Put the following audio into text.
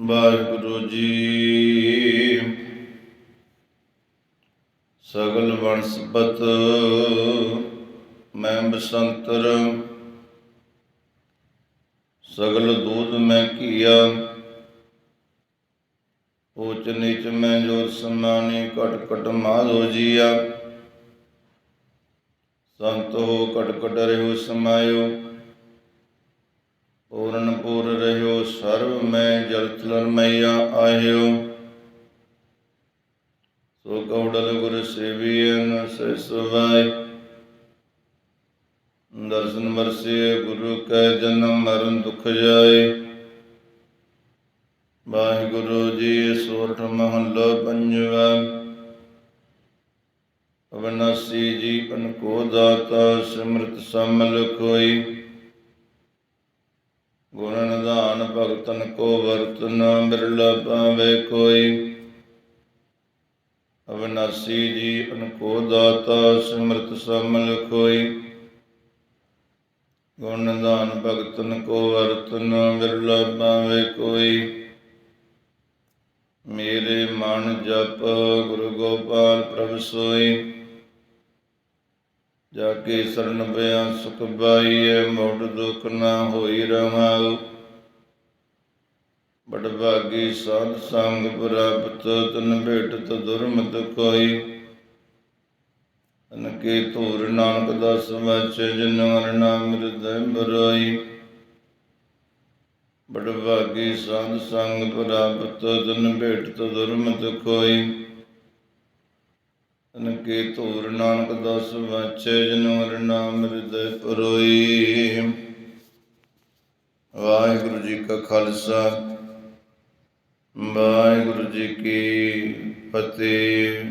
ਵਾਹਿਗੁਰੂ ਜੀ। ਸਗਲ ਵਣਸਪਤ ਮੈਂ ਬਸੰਤਰ ਸਗਲ ਦੂਧ ਮੈਂ ਕੀਆ ਊਚ ਨੀਚ ਮੈਂ ਜੋਤ ਸਮਾਨੀ ਕਟ ਕਟ ਮਾਧੋ ਜੀਆ। ਸੰਤ ਹੋ ਘਟ ਕਟ ਰਹਿਓ ਸਮਾਇਓ। ਪੂਰਨ ਪੂਰ ਰਹਿਓ ਸਰਬ ਮੈਂ ਜਲ ਥਲਨ ਮਈਆ ਆਇਓ ਸੋ ਕੌੜਲ ਗੁਰ ਸੇਵੀਐਨ ਸੇ ਦਰਸ਼ਨ ਵਰਸੇ ਗੁਰੂ ਕੈ ਜਨਮ ਮਰਨ ਦੁਖ ਜਾਏ। ਵਾਹਿਗੁਰੂ ਜੀ ਸੋਰਠ ਮਹੱਲਾ ਪੰਜਵਾ। ਅਵਨਾਸੀ ਜੀ ਅਨਕੋ ਦਾਤਾ, ਸਿਮਰਤ ਸਮਲ ਕੋਈ ਗੁਣ ਨਿਧਾਨ ਭਗਤਨ ਕੋ ਵਰਤਨ ਬਿਰਲਾ ਪਾਵੇ ਕੋਈ। ਅਵਨਾਸੀ ਜੀ ਅਨਕੋ ਦਾਤਾ ਸਿਮਰਤ ਸਮਲ ਕੋਈ। ਗੁਣ ਨਿਧਾਨ ਭਗਤਨ ਕੋ ਵਰਤਨ ਬਿਰਲਾ ਪਾਵੇ ਕੋਈ। ਮੇਰੇ ਮਨ ਜਪ ਗੁਰੂ ਗੋਪਾਲ ਪ੍ਰਭ ਸੋਈ। ਜਾ ਕੇ ਸਰਨ ਪਿਆ, ਸੁਖ ਪਾਈਐ ਮੋੜ ਦੁਖ ਨਾ ਹੋਈ ਰਹਾਉ ਬੜ ਭਾਗੀ ਸਾਧ ਸੰਗ ਪ੍ਰਾਪਤ, ਤਨ ਭੇਟਤ ਦੁਰਮਤ ਕੋਈ। ਤਨ ਕੇ ਧੂਰ ਨਾਨਕ ਦਾਸ ਵਾਚੇ ਜਨ ਹਰਿ ਨਾਮ ਹਿਰਦੈ ਬਰਾਈ ਬੜ ਭਾਗੀ ਸਾਧ ਸੰਗ ਪ੍ਰਾਪਤ, ਤਨ ਭੇਟਤ ਦੁਰਮਤ ਕੋਈ। ਤਨ ਕੇ ਧੂਰ ਨਾਨਕ ਦਾਸ ਵਾਚੇ ਜਨੁਰ ਨਾਮ ਹਿਰਦੈ ਪਰੋਈ। ਵਾਹਿਗੁਰੂ ਜੀ ਕਾ ਖਾਲਸਾ, ਵਾਹਿਗੁਰੂ ਜੀ ਕੀ ਫਤਿਹ।